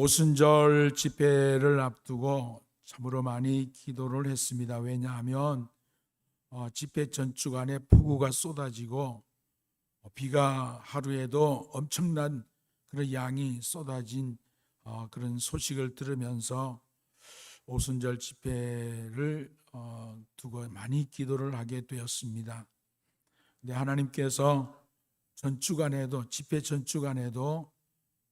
오순절 집회를 앞두고 참으로 많이 기도를 했습니다. 왜냐하면 어, 집회 전주간에 폭우가 쏟아지고 어, 비가 하루에도 엄청난 그런 양이 쏟아진 어, 그런 소식을 들으면서 오순절 집회를 어, 두고 많이 기도를 하게 되었습니다. 근데 하나님께서 전주간에도 집회 전주간에도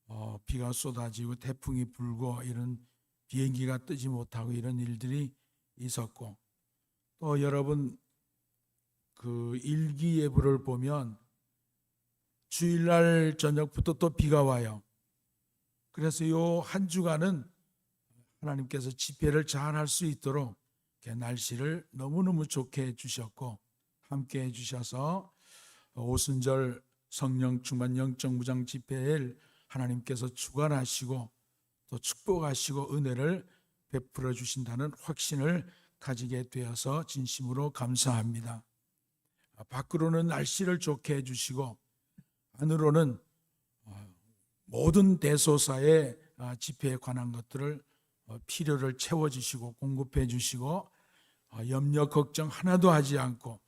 어, 비가 쏟아지고 태풍이 불고 이런 비행기가 뜨지 못하고 이런 일들이 있었고 또 여러분 그 일기예보를 보면 주일날 저녁부터 또 비가 와요. 그래서 요 한 주간은 하나님께서 집회를 잘 할 수 있도록 날씨를 너무너무 좋게 해주셨고 함께 해주셔서 오순절 성령 충만 영적 무장 집회를 하나님께서 주관하시고 또 축복하시고 은혜를 베풀어 주신다는 확신을 가지게 되어서 진심으로 감사합니다. 아, 밖으로는 날씨를 좋게 해주시고 안으로는 어, 모든 대소사의 아, 집회에 관한 것들을 어, 필요를 채워주시고 공급해 주시고 어, 염려 걱정 하나도 하지 않고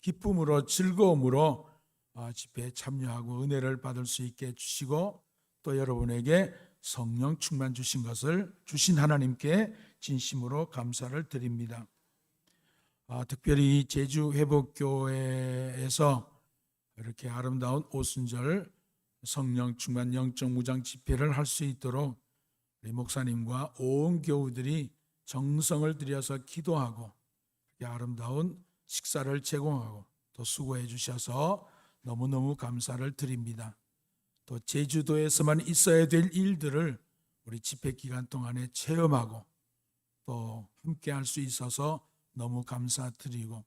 기쁨으로 즐거움으로 아, 집회에 참여하고 은혜를 받을 수 있게 해주시고 또 여러분에게 성령 충만 주신 것을 주신 하나님께 진심으로 감사를 드립니다. 아, 특별히 제주 회복교회에서 이렇게 아름다운 오순절 성령 충만 영적 무장 집회를 할 수 있도록 우리 목사님과 온 교우들이 정성을 들여서 기도하고 아름다운 식사를 제공하고 또 수고해 주셔서 너무너무 감사를 드립니다. 또 제주도에서만 있어야 될 일들을 우리 집회 기간 동안에 체험하고 또 함께 할 수 있어서 너무 감사드리고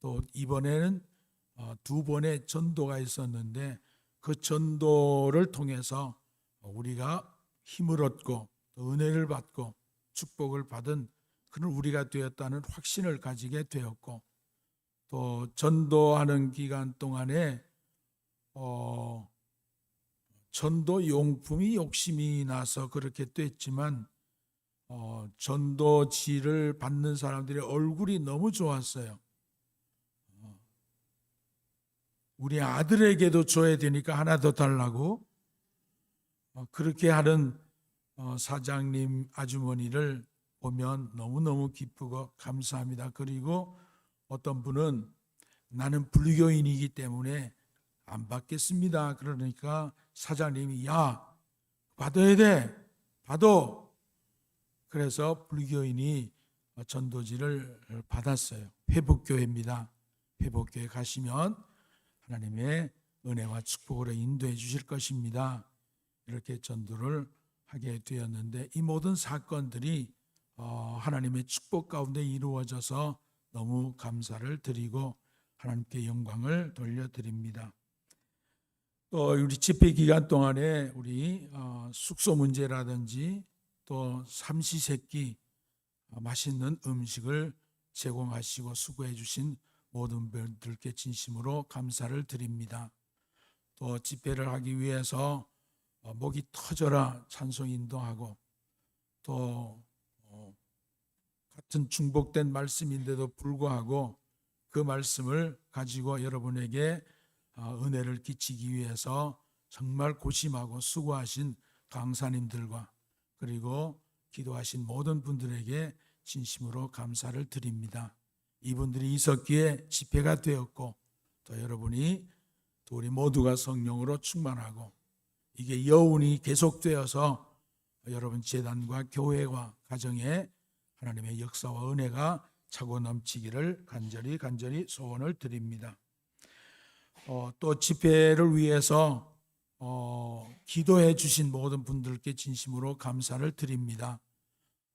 또 이번에는 어, 두 번의 전도가 있었는데 그 전도를 통해서 우리가 힘을 얻고 또 은혜를 받고 축복을 받은 그런 우리가 되었다는 확신을 가지게 되었고 또 전도하는 기간 동안에 어, 전도 용품이 욕심이 나서 그렇게 됐지만 어, 전도지를 받는 사람들의 얼굴이 너무 좋았어요. 어, 우리 아들에게도 줘야 되니까 하나 더 달라고 어, 그렇게 하는 어, 사장님 아주머니를 보면 너무너무 기쁘고 감사합니다. 그리고 어떤 분은 나는 불교인이기 때문에 안 받겠습니다. 그러니까 사장님이 야 받아야 돼. 받아. 그래서 불교인이 전도지를 받았어요. 회복교회입니다. 회복교회 가시면 하나님의 은혜와 축복으로 인도해 주실 것입니다. 이렇게 전도를 하게 되었는데 이 모든 사건들이 어, 하나님의 축복 가운데 이루어져서 너무 감사를 드리고 하나님께 영광을 돌려드립니다. 또 우리 집회 기간 동안에 우리 어, 숙소 문제라든지 또 삼시세끼 어, 맛있는 음식을 제공하시고 수고해 주신 모든 분들께 진심으로 감사를 드립니다. 또 집회를 하기 위해서 어, 목이 터져라 찬송 인도하고 또 어, 같은 중복된 말씀인데도 불구하고 그 말씀을 가지고 여러분에게 어, 은혜를 끼치기 위해서 정말 고심하고 수고하신 강사님들과 그리고 기도하신 모든 분들에게 진심으로 감사를 드립니다. 이분들이 있었기에 집회가 되었고 또 여러분이 또 우리 모두가 성령으로 충만하고 이게 여운이 계속되어서 여러분 재단과 교회와 가정에 하나님의 역사와 은혜가 차고 넘치기를 간절히 간절히 소원을 드립니다. 어, 또 집회를 위해서 어, 기도해 주신 모든 분들께 진심으로 감사를 드립니다.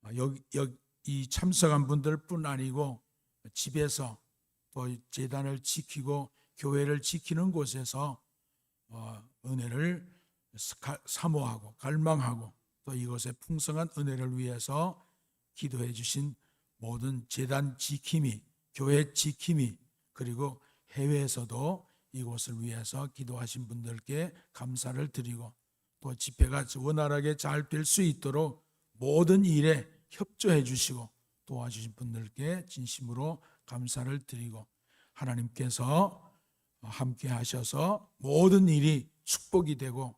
아, 여기, 여기 이 참석한 분들뿐 아니고 집에서 또 재단을 지키고 교회를 지키는 곳에서 어, 은혜를 사- 사모하고 갈망하고 또 이것의 풍성한 은혜를 위해서 기도해 주신 모든 재단 지킴이, 교회 지킴이 그리고 해외에서도 이곳을 위해서 기도하신 분들께 감사를 드리고 또 집회가 원활하게 잘 될 수 있도록 모든 일에 협조해 주시고 도와주신 분들께 진심으로 감사를 드리고 하나님께서 함께 하셔서 모든 일이 축복이 되고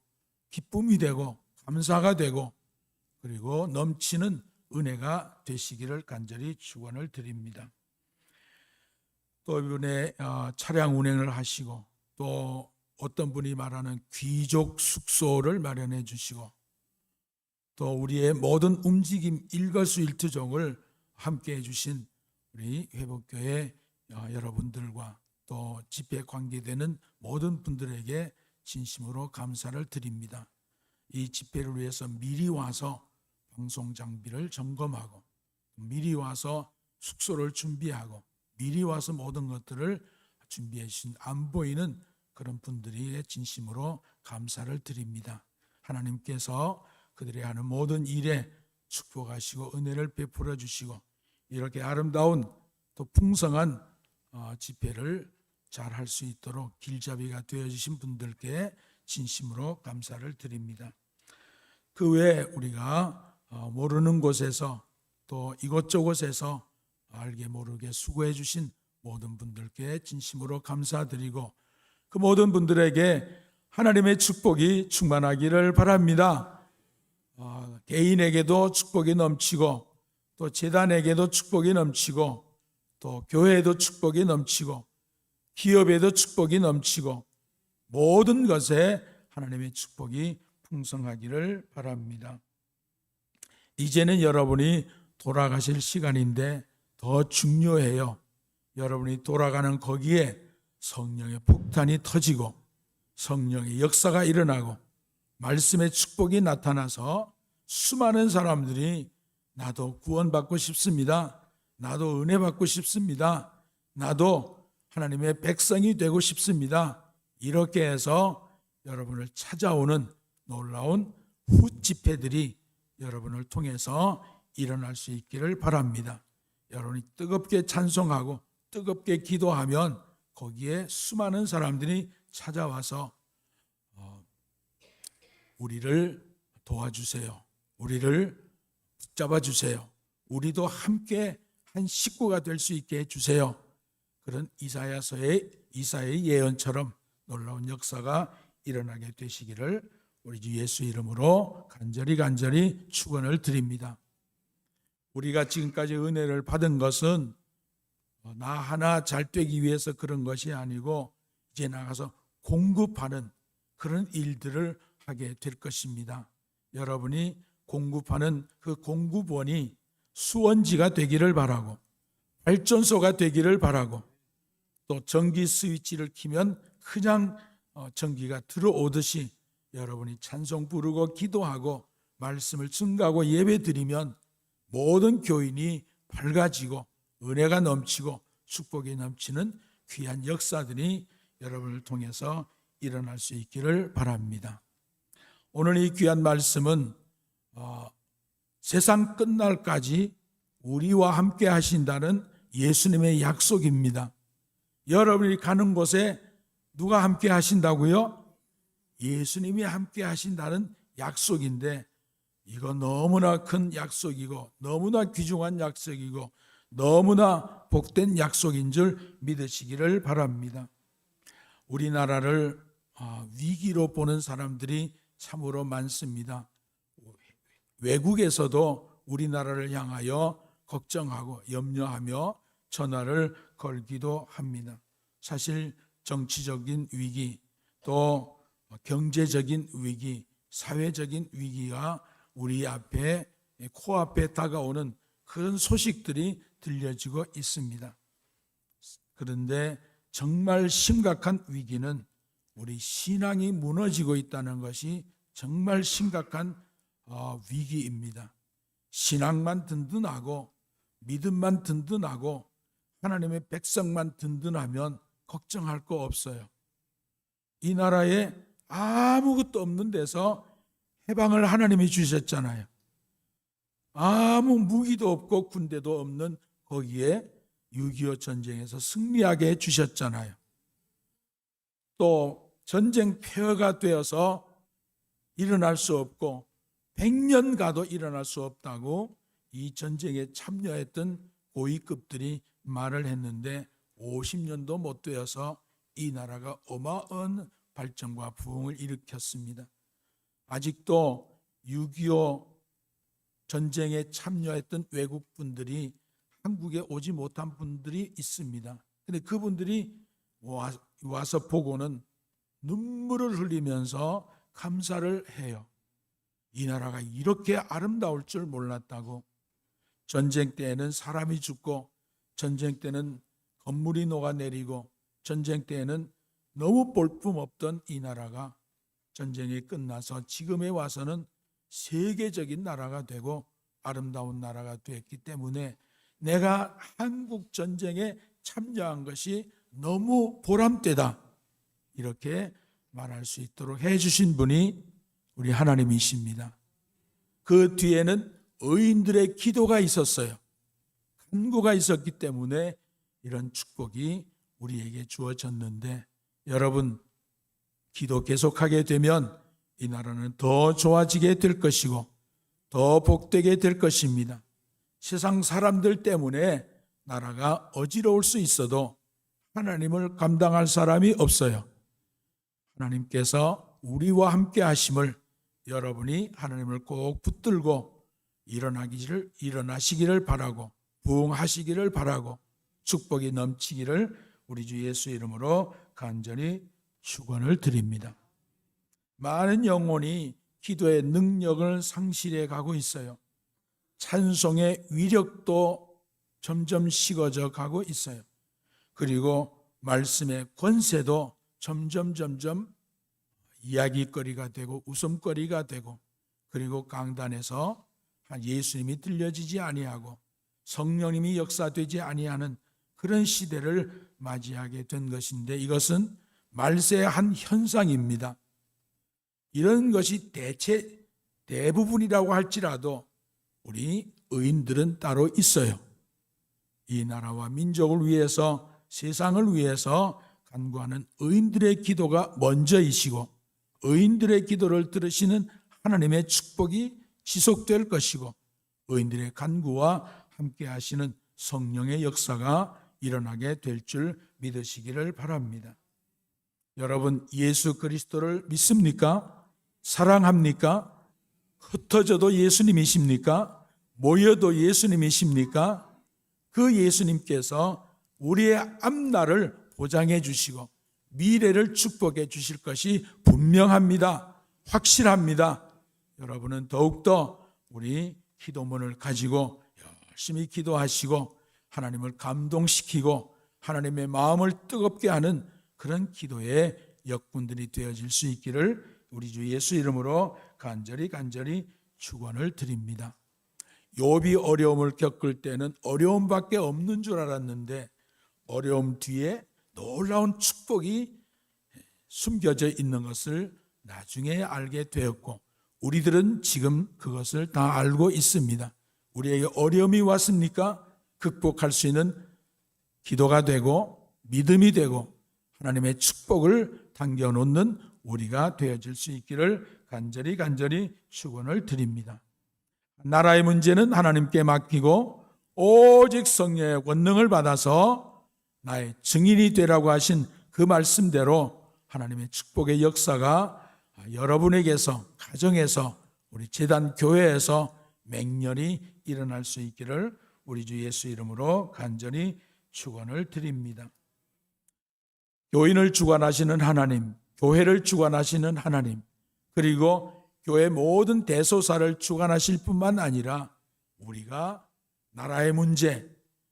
기쁨이 되고 감사가 되고 그리고 넘치는 은혜가 되시기를 간절히 축원을 드립니다. 또 이번에 어, 차량 운행을 하시고 또 어떤 분이 말하는 귀족 숙소를 마련해 주시고 또 우리의 모든 움직임 일거수일투종을 함께 해주신 우리 회복교회 어, 여러분들과 또 집회 관계되는 모든 분들에게 진심으로 감사를 드립니다. 이 집회를 위해서 미리 와서 방송 장비를 점검하고 미리 와서 숙소를 준비하고 미리 와서 모든 것들을 준비해 주신 안 보이는 그런 분들이 진심으로 감사를 드립니다. 하나님께서 그들이 하는 모든 일에 축복하시고 은혜를 베풀어 주시고 이렇게 아름다운 또 풍성한 어, 집회를 잘 할 수 있도록 길잡이가 되어 주신 분들께 진심으로 감사를 드립니다. 그 외에 우리가 어, 모르는 곳에서 또 이곳저곳에서 알게 모르게 수고해 주신 모든 분들께 진심으로 감사드리고 그 모든 분들에게 하나님의 축복이 충만하기를 바랍니다. 어, 개인에게도 축복이 넘치고 또 재단에게도 축복이 넘치고 또 교회에도 축복이 넘치고 기업에도 축복이 넘치고 모든 것에 하나님의 축복이 풍성하기를 바랍니다. 이제는 여러분이 돌아가실 시간인데 더 중요해요. 여러분이 돌아가는 거기에 성령의 폭탄이 터지고 성령의 역사가 일어나고 말씀의 축복이 나타나서 수많은 사람들이 나도 구원받고 싶습니다. 나도 은혜 받고 싶습니다. 나도 하나님의 백성이 되고 싶습니다. 이렇게 해서 여러분을 찾아오는 놀라운 후 집회들이 여러분을 통해서 일어날 수 있기를 바랍니다. 여러분이 뜨겁게 찬송하고 뜨겁게 기도하면 거기에 수많은 사람들이 찾아와서 어, 우리를 도와주세요. 우리를 붙잡아 주세요. 우리도 함께 한 식구가 될 수 있게 해 주세요. 그런 이사야서의 이사의 예언처럼 놀라운 역사가 일어나게 되시기를 우리 주 예수 이름으로 간절히 간절히 축원을 드립니다. 우리가 지금까지 은혜를 받은 것은 어, 나 하나 잘 되기 위해서 그런 것이 아니고 이제 나가서 공급하는 그런 일들을 하게 될 것입니다. 여러분이 공급하는 그 공급원이 수원지가 되기를 바라고 발전소가 되기를 바라고 또 전기 스위치를 키면 그냥 어, 전기가 들어오듯이 여러분이 찬송 부르고 기도하고 말씀을 증가하고 예배 드리면 모든 교인이 밝아지고 은혜가 넘치고 축복이 넘치는 귀한 역사들이 여러분을 통해서 일어날 수 있기를 바랍니다. 오늘 이 귀한 말씀은 어, 세상 끝날까지 우리와 함께 하신다는 예수님의 약속입니다. 여러분이 가는 곳에 누가 함께 하신다고요? 예수님이 함께 하신다는 약속인데 이거 너무나 큰 약속이고 너무나 귀중한 약속이고 너무나 복된 약속인 줄 믿으시기를 바랍니다. 우리나라를 아, 위기로 보는 사람들이 참으로 많습니다. 외국에서도 우리나라를 향하여 걱정하고 염려하며 전화를 걸기도 합니다. 사실 정치적인 위기 또 경제적인 위기, 사회적인 위기가 우리 앞에 코앞에 다가오는 그런 소식들이 들려지고 있습니다. 그런데 정말 심각한 위기는 우리 신앙이 무너지고 있다는 것이 정말 심각한 어, 위기입니다. 신앙만 든든하고 믿음만 든든하고 하나님의 백성만 든든하면 걱정할 거 없어요. 이 나라에 아무것도 없는 데서 해방을 하나님이 주셨잖아요. 아무 무기도 없고 군대도 없는 거기에 6.25 전쟁에서 승리하게 해 주셨잖아요. 또 전쟁 폐허가 되어서 일어날 수 없고 100년 가도 일어날 수 없다고 이 전쟁에 참여했던 고위급들이 말을 했는데 50년도 못 되어서 이 나라가 어마어마한 발전과 부흥을 일으켰습니다. 아직도 6.25 전쟁에 참여했던 외국 분들이 한국에 오지 못한 분들이 있습니다. 근데 그분들이 와- 와서 보고는 눈물을 흘리면서 감사를 해요. 이 나라가 이렇게 아름다울 줄 몰랐다고. 전쟁 때에는 사람이 죽고 전쟁 때는 건물이 녹아내리고 전쟁 때에는 너무 볼품 없던 이 나라가 전쟁이 끝나서 지금에 와서는 세계적인 나라가 되고 아름다운 나라가 됐기 때문에 내가 한국 전쟁에 참여한 것이 너무 보람되다. 이렇게 말할 수 있도록 해 주신 분이 우리 하나님이십니다. 그 뒤에는 의인들의 기도가 있었어요. 간구가 있었기 때문에 이런 축복이 우리에게 주어졌는데 여러분 기도 계속하게 되면 이 나라는 더 좋아지게 될 것이고 더 복되게 될 것입니다. 세상 사람들 때문에 나라가 어지러울 수 있어도 하나님을 감당할 사람이 없어요. 하나님께서 우리와 함께 하심을 여러분이 하나님을 꼭 붙들고 일어나기를 일어나시기를 바라고 부흥하시기를 바라고 축복이 넘치기를 우리 주 예수 이름으로 간절히 축원을 드립니다. 많은 영혼이 기도의 능력을 상실해 가고 있어요. 찬송의 위력도 점점 식어져 가고 있어요. 그리고 말씀의 권세도 점점 점점 이야기거리가 되고 웃음거리가 되고 그리고 강단에서 예수님이 들려지지 아니하고 성령님이 역사되지 아니하는 그런 시대를 맞이하게 된 것인데 이것은 말세의 한 현상입니다. 이런 것이 대체 대부분이라고 할지라도 우리 의인들은 따로 있어요. 이 나라와 민족을 위해서 세상을 위해서 간구하는 의인들의 기도가 먼저이시고 의인들의 기도를 들으시는 하나님의 축복이 지속될 것이고 의인들의 간구와 함께 하시는 성령의 역사가 일어나게 될 줄 믿으시기를 바랍니다. 여러분 예수 그리스도를 믿습니까? 사랑합니까? 흩어져도 예수님이십니까? 모여도 예수님이십니까? 그 예수님께서 우리의 앞날을 보장해 주시고 미래를 축복해 주실 것이 분명합니다. 확실합니다. 여러분은 더욱더 우리 기도문을 가지고 열심히 기도하시고 하나님을 감동시키고 하나님의 마음을 뜨겁게 하는 그런 기도의 역군들이 되어질 수 있기를 우리 주 예수 이름으로 간절히 간절히 축원을 드립니다. 욥이 어려움을 겪을 때는 어려움밖에 없는 줄 알았는데 어려움 뒤에 놀라운 축복이 숨겨져 있는 것을 나중에 알게 되었고 우리들은 지금 그것을 다 알고 있습니다. 우리에게 어려움이 왔습니까? 극복할 수 있는 기도가 되고 믿음이 되고 하나님의 축복을 당겨 놓는 우리가 되어질 수 있기를 간절히 간절히 축원을 드립니다. 나라의 문제는 하나님께 맡기고 오직 성령의 권능을 받아서 나의 증인이 되라고 하신 그 말씀대로 하나님의 축복의 역사가 여러분에게서 가정에서 우리 재단 교회에서 맹렬히 일어날 수 있기를 우리 주 예수 이름으로 간절히 축원을 드립니다. 교인을 주관하시는 하나님, 교회를 주관하시는 하나님, 그리고 교회 모든 대소사를 주관하실 뿐만 아니라 우리가 나라의 문제,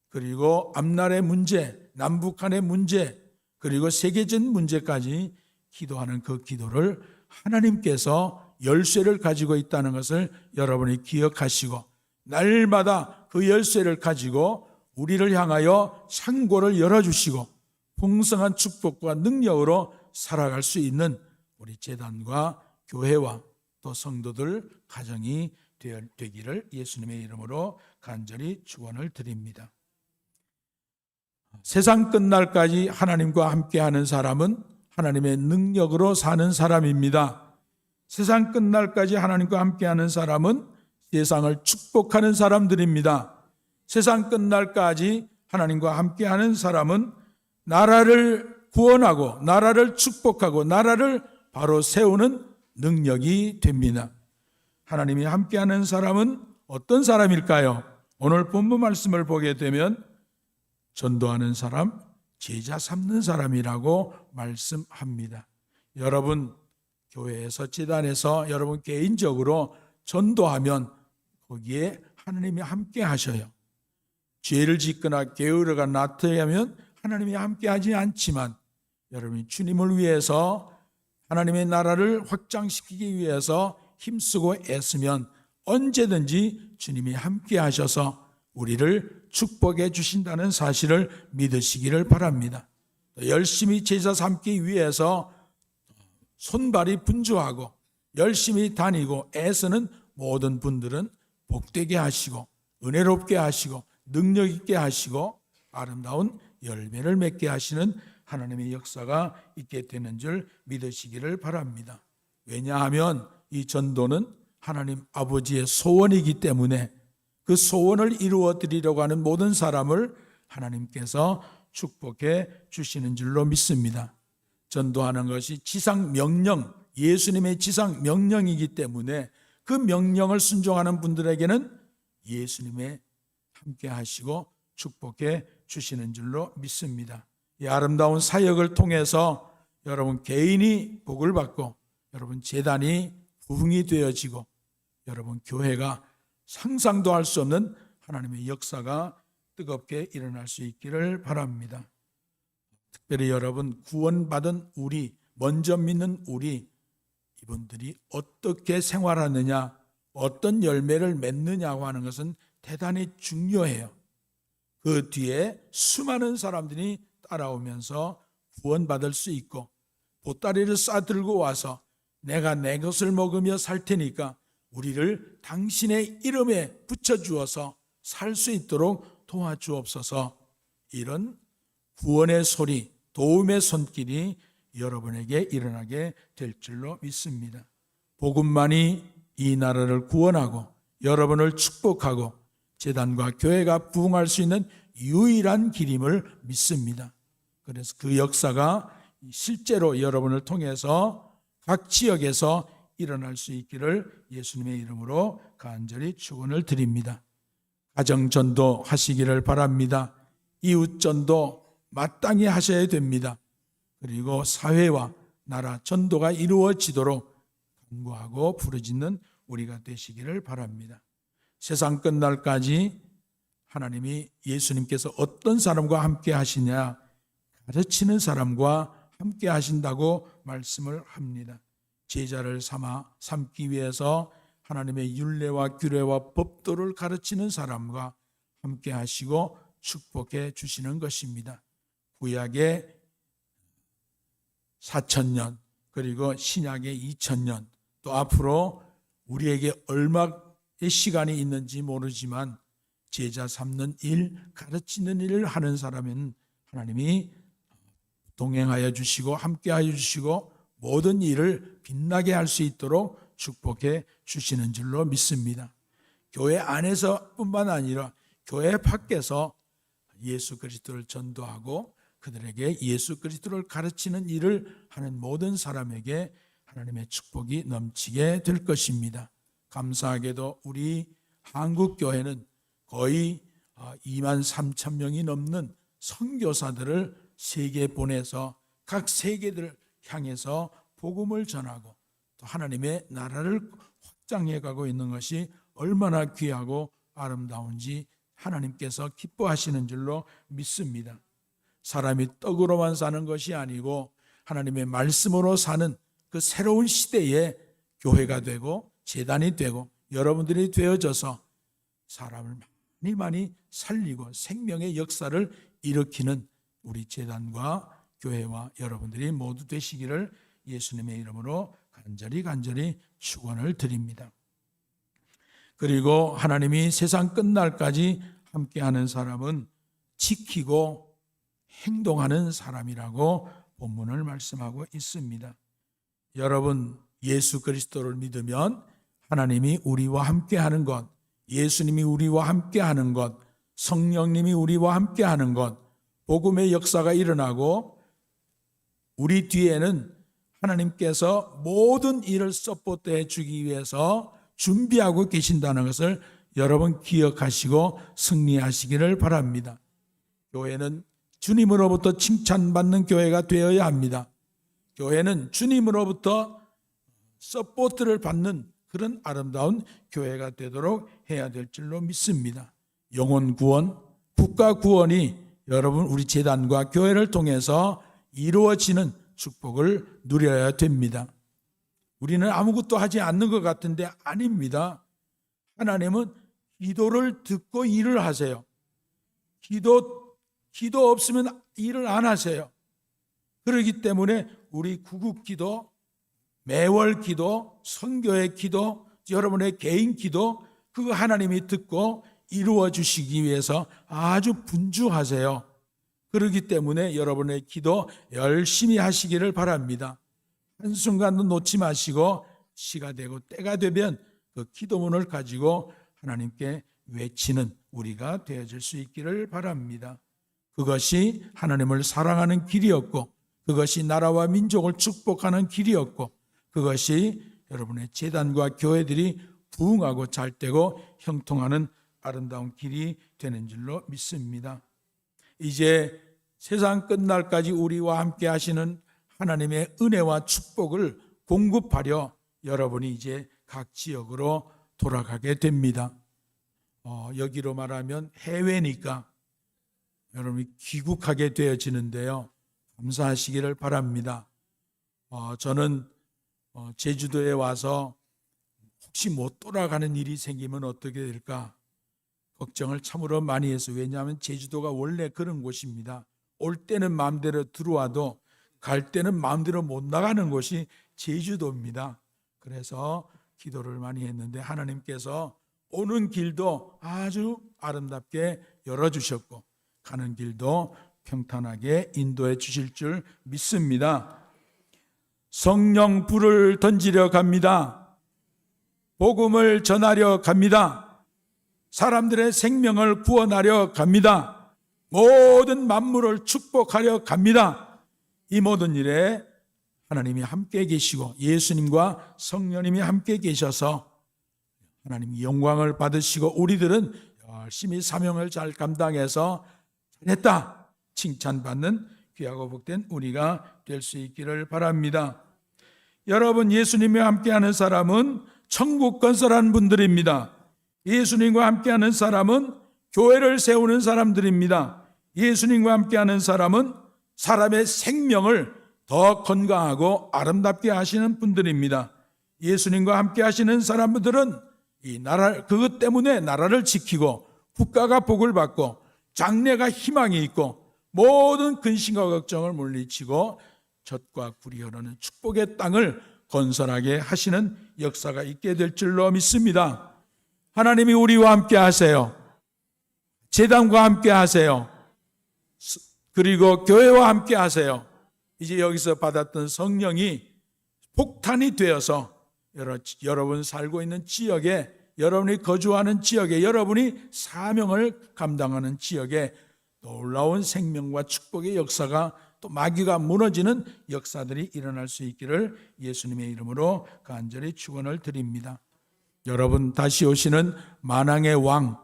그리고 앞날의 문제, 남북한의 문제, 그리고 세계적 문제까지 기도하는 그 기도를 하나님께서 열쇠를 가지고 있다는 것을 여러분이 기억하시고 날마다 그 열쇠를 가지고 우리를 향하여 창고를 열어주시고 풍성한 축복과 능력으로 살아갈 수 있는 우리 재단과 교회와 또 성도들 가정이 되기를 예수님의 이름으로 간절히 축원을 드립니다. 세상 끝날까지 하나님과 함께하는 사람은 하나님의 능력으로 사는 사람입니다. 세상 끝날까지 하나님과 함께하는 사람은 세상을 축복하는 사람들입니다. 세상 끝날까지 하나님과 함께하는 사람은 나라를 구원하고 나라를 축복하고 나라를 바로 세우는 능력이 됩니다. 하나님이 함께하는 사람은 어떤 사람일까요? 오늘 본문 말씀을 보게 되면 전도하는 사람, 제자 삼는 사람이라고 말씀합니다. 여러분 교회에서 재단에서 여러분 개인적으로 전도하면 거기에 하나님이 함께 하셔요. 죄를 짓거나 게으르가 나타나면 하나님이 함께 하지 않지만 여러분이 주님을 위해서 하나님의 나라를 확장시키기 위해서 힘쓰고 애쓰면 언제든지 주님이 함께 하셔서 우리를 축복해 주신다는 사실을 믿으시기를 바랍니다. 열심히 제자 삼기 위해서 손발이 분주하고 열심히 다니고 애쓰는 모든 분들은 복되게 하시고 은혜롭게 하시고 능력 있게 하시고 아름다운 열매를 맺게 하시는 하나님의 역사가 있게 되는 줄 믿으시기를 바랍니다. 왜냐하면 이 전도는 하나님 아버지의 소원이기 때문에 그 소원을 이루어 드리려고 하는 모든 사람을 하나님께서 축복해 주시는 줄로 믿습니다. 전도하는 것이 지상 명령, 예수님의 지상 명령이기 때문에 그 명령을 순종하는 분들에게는 예수님의 함께 하시고 축복해 주시는 줄로 믿습니다. 이 아름다운 사역을 통해서 여러분 개인이 복을 받고 여러분 재단이 부흥이 되어지고 여러분 교회가 상상도 할 수 없는 하나님의 역사가 뜨겁게 일어날 수 있기를 바랍니다. 특별히 여러분 구원받은 우리 먼저 믿는 우리 이분들이 어떻게 생활하느냐 어떤 열매를 맺느냐고 하는 것은 대단히 중요해요. 그 뒤에 수많은 사람들이 따라오면서 구원받을 수 있고 보따리를 싸들고 와서 내가 내 것을 먹으며 살 테니까 우리를 당신의 이름에 붙여 주어서 살 수 있도록 도와주옵소서. 이런 구원의 소리, 도움의 손길이 여러분에게 일어나게 될 줄로 믿습니다. 복음만이 이 나라를 구원하고 여러분을 축복하고 재단과 교회가 부흥할 수 있는 유일한 길임을 믿습니다. 그래서 그 역사가 실제로 여러분을 통해서 각 지역에서 일어날 수 있기를 예수님의 이름으로 간절히 축원을 드립니다. 가정 전도 하시기를 바랍니다. 이웃 전도 마땅히 하셔야 됩니다. 그리고 사회와 나라 전도가 이루어지도록 간구하고 부르짖는 우리가 되시기를 바랍니다. 세상 끝날까지 하나님이 예수님께서 어떤 사람과 함께 하시냐 가르치는 사람과 함께 하신다고 말씀을 합니다. 제자를 삼아 삼기 위해서 하나님의 윤례와 규례와 법도를 가르치는 사람과 함께 하시고 축복해 주시는 것입니다. 구약의 4천년 그리고 신약의 2천년 또 앞으로 우리에게 얼마의 시간이 있는지 모르지만 제자 삼는 일, 가르치는 일을 하는 사람은 하나님이 동행하여 주시고 함께하여 주시고 모든 일을 빛나게 할 수 있도록 축복해 주시는 줄로 믿습니다. 교회 안에서뿐만 아니라 교회 밖에서 예수 그리스도를 전도하고 그들에게 예수 그리스도를 가르치는 일을 하는 모든 사람에게 하나님의 축복이 넘치게 될 것입니다. 감사하게도 우리 한국 교회는 거의 2만 3천 명이 넘는 선교사들을 세계에 보내서 각 세계들을 향해서 복음을 전하고 또 하나님의 나라를 확장해 가고 있는 것이 얼마나 귀하고 아름다운지 하나님께서 기뻐하시는 줄로 믿습니다. 사람이 떡으로만 사는 것이 아니고 하나님의 말씀으로 사는 그 새로운 시대에 교회가 되고 재단이 되고 여러분들이 되어져서 사람을 많이 살리고 생명의 역사를 일으키는 우리 재단과 교회와 여러분들이 모두 되시기를 예수님의 이름으로 간절히 간절히 축원을 드립니다. 그리고 하나님이 세상 끝날까지 함께하는 사람은 지키고 행동하는 사람이라고 본문을 말씀하고 있습니다. 여러분 예수 그리스도를 믿으면 하나님이 우리와 함께 하는 것, 예수님이 우리와 함께 하는 것, 성령님이 우리와 함께 하는 것, 복음의 역사가 일어나고 우리 뒤에는 하나님께서 모든 일을 서포트해 주기 위해서 준비하고 계신다는 것을 여러분 기억하시고 승리하시기를 바랍니다. 교회는 주님으로부터 칭찬받는 교회가 되어야 합니다. 교회는 주님으로부터 서포트를 받는 그런 아름다운 교회가 되도록 해야 될 줄로 믿습니다. 영혼 구원, 국가 구원이 여러분 우리 재단과 교회를 통해서 이루어지는 축복을 누려야 됩니다. 우리는 아무것도 하지 않는 것 같은데 아닙니다. 하나님은 기도를 듣고 일을 하세요. 기도 기도 없으면 일을 안 하세요. 그렇기 때문에 우리 구국 기도, 매월 기도, 선교의 기도, 여러분의 개인 기도 그거 하나님이 듣고 이루어 주시기 위해서 아주 분주하세요. 그렇기 때문에 여러분의 기도 열심히 하시기를 바랍니다. 한순간도 놓지 마시고 시가 되고 때가 되면 그 기도문을 가지고 하나님께 외치는 우리가 되어질 수 있기를 바랍니다. 그것이 하나님을 사랑하는 길이었고 그것이 나라와 민족을 축복하는 길이었고 그것이 여러분의 재단과 교회들이 부흥하고 잘되고 형통하는 아름다운 길이 되는 줄로 믿습니다. 이제 세상 끝날까지 우리와 함께 하시는 하나님의 은혜와 축복을 공급하려 여러분이 이제 각 지역으로 돌아가게 됩니다. 어, 여기로 말하면 해외니까 여러분이 귀국하게 되어지는데요. 감사하시기를 바랍니다. 어, 저는 어, 제주도에 와서 혹시 못 돌아가는 일이 생기면 어떻게 될까 걱정을 참으로 많이 해서 왜냐하면 제주도가 원래 그런 곳입니다. 올 때는 마음대로 들어와도 갈 때는 마음대로 못 나가는 곳이 제주도입니다. 그래서 기도를 많이 했는데 하나님께서 오는 길도 아주 아름답게 열어주셨고 가는 길도 평탄하게 인도해 주실 줄 믿습니다. 성령 불을 던지려 갑니다. 복음을 전하려 갑니다. 사람들의 생명을 구원하려 갑니다. 모든 만물을 축복하려 갑니다. 이 모든 일에 하나님이 함께 계시고 예수님과 성령님이 함께 계셔서 하나님 영광을 받으시고 우리들은 열심히 사명을 잘 감당해서 잘했다 칭찬받는 귀하고 복된 우리가 될 수 있기를 바랍니다. 여러분 예수님과 함께하는 사람은 천국 건설하는 분들입니다. 예수님과 함께하는 사람은 교회를 세우는 사람들입니다. 예수님과 함께하는 사람은 사람의 생명을 더 건강하고 아름답게 하시는 분들입니다. 예수님과 함께 하시는 사람들은 이 나라 그것 때문에 나라를 지키고 국가가 복을 받고 장래가 희망이 있고 모든 근심과 걱정을 물리치고 젖과 꿀이 흐르는 축복의 땅을 건설하게 하시는 역사가 있게 될 줄로 믿습니다. 하나님이 우리와 함께 하세요. 재단과 함께 하세요. 그리고 교회와 함께 하세요. 이제 여기서 받았던 성령이 폭탄이 되어서 여러분 살고 있는 지역에 여러분이 거주하는 지역에 여러분이 사명을 감당하는 지역에 놀라운 생명과 축복의 역사가 또 마귀가 무너지는 역사들이 일어날 수 있기를 예수님의 이름으로 간절히 축원을 드립니다. 여러분 다시 오시는 만왕의 왕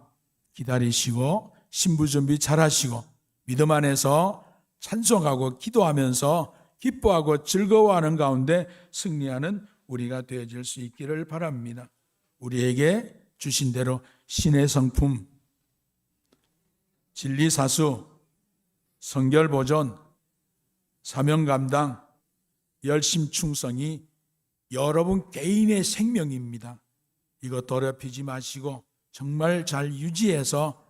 기다리시고 신부 준비 잘하시고 믿음 안에서 찬송하고 기도하면서 기뻐하고 즐거워하는 가운데 승리하는 우리가 되어질 수 있기를 바랍니다. 우리에게 주신 대로 신의 성품, 진리 사수, 성결 보존, 사명 감당, 열심 충성이 여러분 개인의 생명입니다. 이거 더럽히지 마시고 정말 잘 유지해서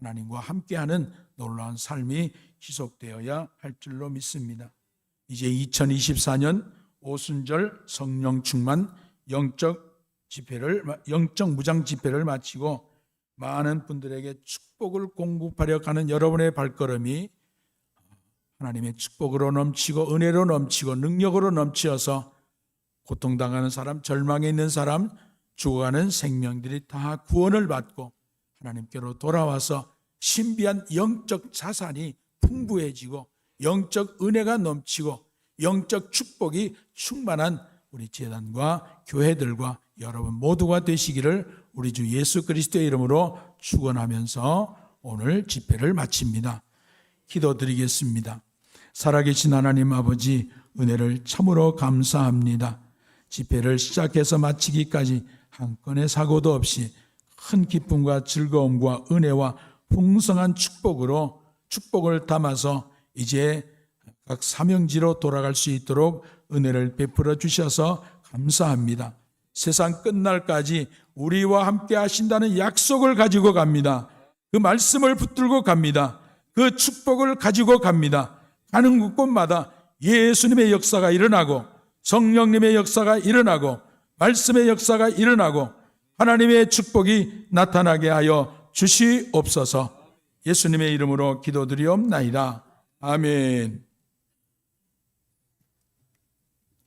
하나님과 함께하는 놀라운 삶이 지속되어야 할 줄로 믿습니다. 이제 2024년 오순절 성령 충만 영적 집회를 영적 무장 집회를 마치고 많은 분들에게 축복을 공급하려 가는 여러분의 발걸음이 하나님의 축복으로 넘치고 은혜로 넘치고 능력으로 넘치어서 고통당하는 사람, 절망에 있는 사람, 죽어가는 생명들이 다 구원을 받고 하나님께로 돌아와서 신비한 영적 자산이 풍부해지고 영적 은혜가 넘치고 영적 축복이 충만한 우리 재단과 교회들과 여러분 모두가 되시기를 우리 주 예수 그리스도의 이름으로 축원하면서 오늘 집회를 마칩니다. 기도드리겠습니다. 살아계신 하나님 아버지 은혜를 참으로 감사합니다. 집회를 시작해서 마치기까지 한 건의 사고도 없이 큰 기쁨과 즐거움과 은혜와 풍성한 축복으로 축복을 담아서 이제 각 사명지로 돌아갈 수 있도록 은혜를 베풀어 주셔서 감사합니다. 세상 끝날까지 우리와 함께 하신다는 약속을 가지고 갑니다. 그 말씀을 붙들고 갑니다. 그 축복을 가지고 갑니다. 가는 곳마다 예수님의 역사가 일어나고 성령님의 역사가 일어나고 말씀의 역사가 일어나고 하나님의 축복이 나타나게 하여 주시옵소서 예수님의 이름으로 기도드리옵나이다. 아멘.